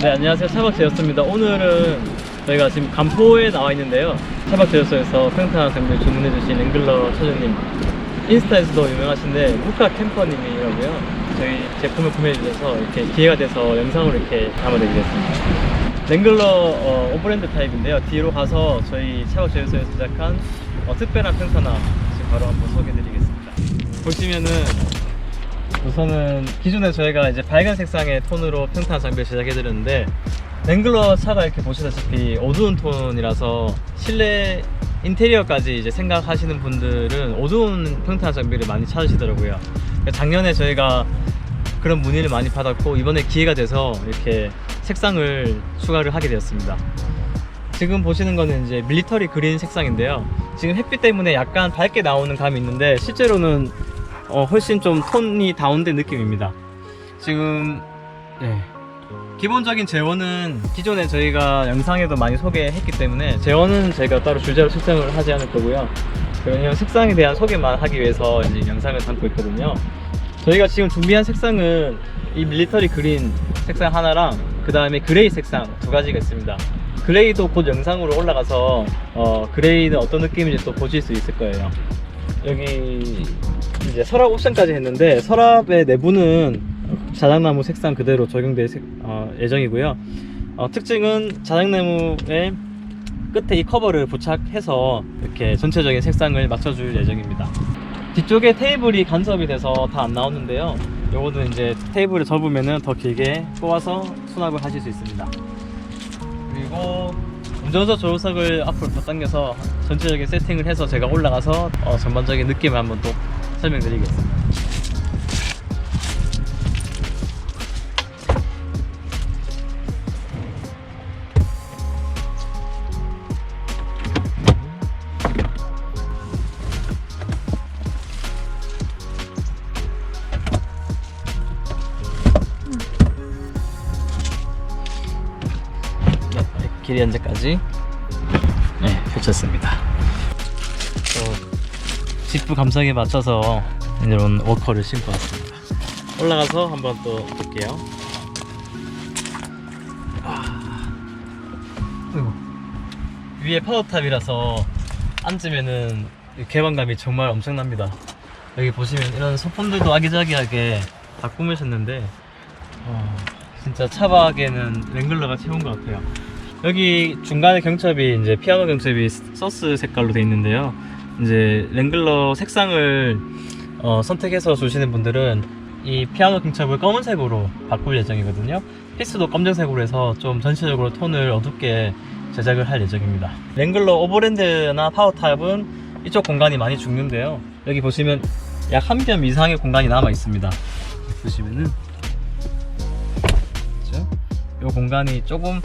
네 안녕하세요. 차박제였습니다. 오늘은 저희가 지금 간포에 나와 있는데요. 차박제였소에서 평탄 장비를 주문해주신 앵글러 차주님 인스타에서도 유명하신데 루카 캠퍼님이라고요. 저희 제품을 구매해주셔서 이렇게 기회가 돼서 영상으로 이렇게 담아드리게 됐습니다. 랭글러 어, 오브랜드 타입인데요. 뒤로 가서 저희 차박제였소에서 제작한 어, 특별한 평탄화 지금 바로 한번 소개해드리겠습니다. 보시면은 우선은 기존에 저희가 이제 밝은 색상의 톤으로 평탄 장비를 제작해드렸는데 랭글러 차가 이렇게 보시다시피 어두운 톤이라서 실내 인테리어까지 이제 생각하시는 분들은 어두운 평탄 장비를 많이 찾으시더라고요. 그러니까 작년에 저희가 그런 문의를 많이 받았고 이번에 기회가 돼서 이렇게 색상을 추가를 하게 되었습니다. 지금 보시는 거는 이제 밀리터리 그린 색상인데요. 지금 햇빛 때문에 약간 밝게 나오는 감이 있는데 실제로는 어, 훨씬 좀 톤이 다운된 느낌입니다. 지금 네. 기본적인 제원은 기존에 저희가 영상에도 많이 소개했기 때문에 제원은 저희가 따로 주제로 설정을 하지 않을 거고요. 왜냐면 색상에 대한 소개만 하기 위해서 이제 영상을 담고 있거든요. 저희가 지금 준비한 색상은 이 밀리터리 그린 색상 하나랑 그 다음에 그레이 색상 두 가지가 있습니다. 그레이도 곧 영상으로 올라가서 어, 그레이는 어떤 느낌인지 또 보실 수 있을 거예요. 여기 이제 서랍 옵션까지 했는데 서랍의 내부는 자작나무 색상 그대로 적용될 색- 어, 예정이고요. 어, 특징은 자작나무의 끝에 이 커버를 부착해서 이렇게 전체적인 색상을 맞춰줄 예정입니다. 뒤쪽에 테이블이 간섭이 돼서 다 안 나오는데요. 요거는 이제 테이블을 접으면은 더 길게 꼬아서 수납을 하실 수 있습니다. 그리고 운전석 조수석을 앞으로 더 당겨서 전체적인 세팅을 해서 제가 올라가서 어, 전반적인 느낌을 한번 또 설명드리겠습니다. 네, 길이 현재까지 네, 펼쳤습니다. 또 지프 감성에 맞춰서 이런 워커를 신고 왔습니다. 올라가서 한번 또 볼게요. 위에 파워탑이라서 앉으면은 이 개방감이 정말 엄청납니다. 여기 보시면 이런 소품들도 아기자기하게 다 꾸미셨는데 어, 진짜 차박에는 랭글러가 최고인 것 같아요. 여기 중간에 경첩이 이제 피아노 경첩이 서스 색깔로 되어 있는데요. 이제 랭글러 색상을 어, 선택해서 주시는 분들은 이 피아노 경첩을 검은색으로 바꿀 예정이거든요. 피스도 검정색으로 해서 좀 전체적으로 톤을 어둡게 제작을 할 예정입니다. 랭글러 오버랜드나 파워탑은 이쪽 공간이 많이 죽는데요. 여기 보시면 약한뼘 이상의 공간이 남아 있습니다. 보시면은 그렇죠? 이 공간이 조금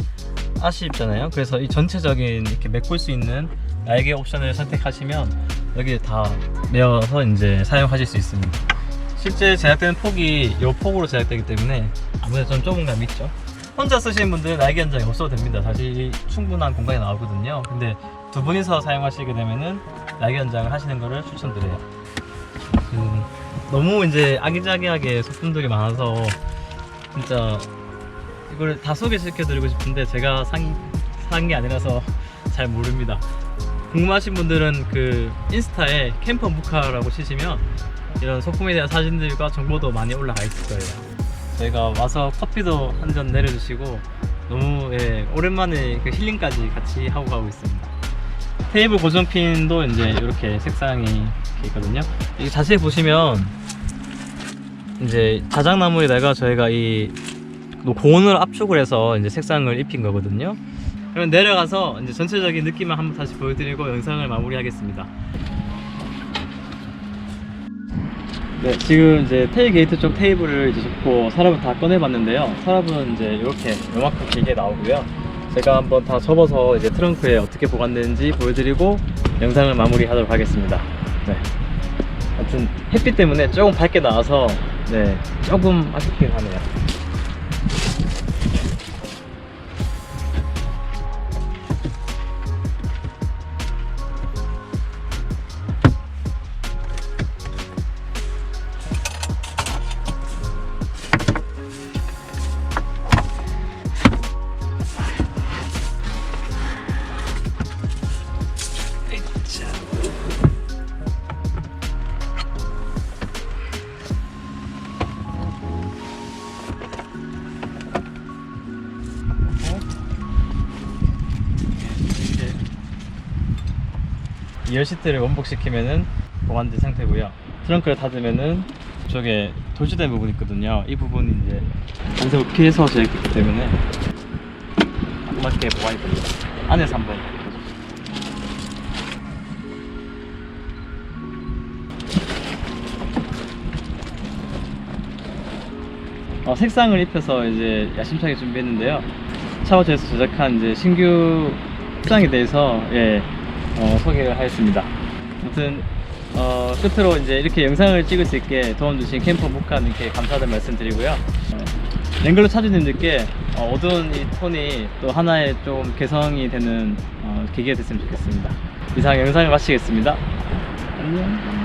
아쉽잖아요. 그래서 이 전체적인 이렇게 메꿀 수 있는 날개 옵션을 선택하시면 여기에 다 메어서 이제 사용하실 수 있습니다. 실제 제작되는 폭이 이 폭으로 제작되기 때문에 아무래도 좀 좁은 감이 있죠. 혼자 쓰시는 분들은 날개 연장이 없어도 됩니다. 사실 충분한 공간이 나오거든요. 근데 두 분이서 사용하시게 되면은 날개 연장을 하시는 것을 추천드려요. 음, 너무 이제 아기자기하게 소품들이 많아서 진짜 이걸 다 소개시켜드리고 싶은데 제가 산, 산게 아니라서 잘 모릅니다. 궁금하신 분들은 그 인스타에 캠퍼 무카라고 치시면 이런 소품에 대한 사진들과 정보도 많이 올라가 있을 거예요. 저희가 와서 커피도 한 잔 내려주시고 너무 예, 오랜만에 그 힐링까지 같이 하고 가고 있습니다. 테이블 고정핀도 이제 이렇게 색상이 이렇게 있거든요. 이 자세히 보시면 이제 자작나무에다가 저희가 이 고온을 압축을 해서 이제 색상을 입힌 거거든요. 그럼 내려가서 이제 전체적인 느낌을 한번 다시 보여드리고 영상을 마무리하겠습니다. 네, 지금 이제 테일게이트 쪽 테이블을 이제 접고 서랍을 다 꺼내봤는데요. 서랍은 이제 이렇게 요만큼 길게 나오고요. 제가 한번 다 접어서 이제 트렁크에 어떻게 보관되는지 보여드리고 영상을 마무리하도록 하겠습니다. 네. 하여튼 햇빛 때문에 조금 밝게 나와서 네, 조금 아쉽긴 하네요. 이어 시트를 원복시키면은 보관된 상태고요. 트렁크를 닫으면은 저게 돌출된 부분이 있거든요. 이 부분이 이제 안색을 피해서 제작됐기 때문에 딱 맞게 보관이 됩니다. 안에서 한번 어, 색상을 입혀서 이제 야심차게 준비했는데요. 차워제에서 제작한 이제 신규 색상에 대해서 예, 어, 소개를 하였습니다. 아무튼 어, 끝으로 이제 이렇게 영상을 찍을 수 있게 도와주신 캠퍼 북한님께 감사하다는 말씀 드리고요. 어, 랭글러 차주님들께 어, 어두운 이 톤이 또 하나의 좀 개성이 되는 어, 계기가 됐으면 좋겠습니다. 이상 영상을 마치겠습니다. 안녕.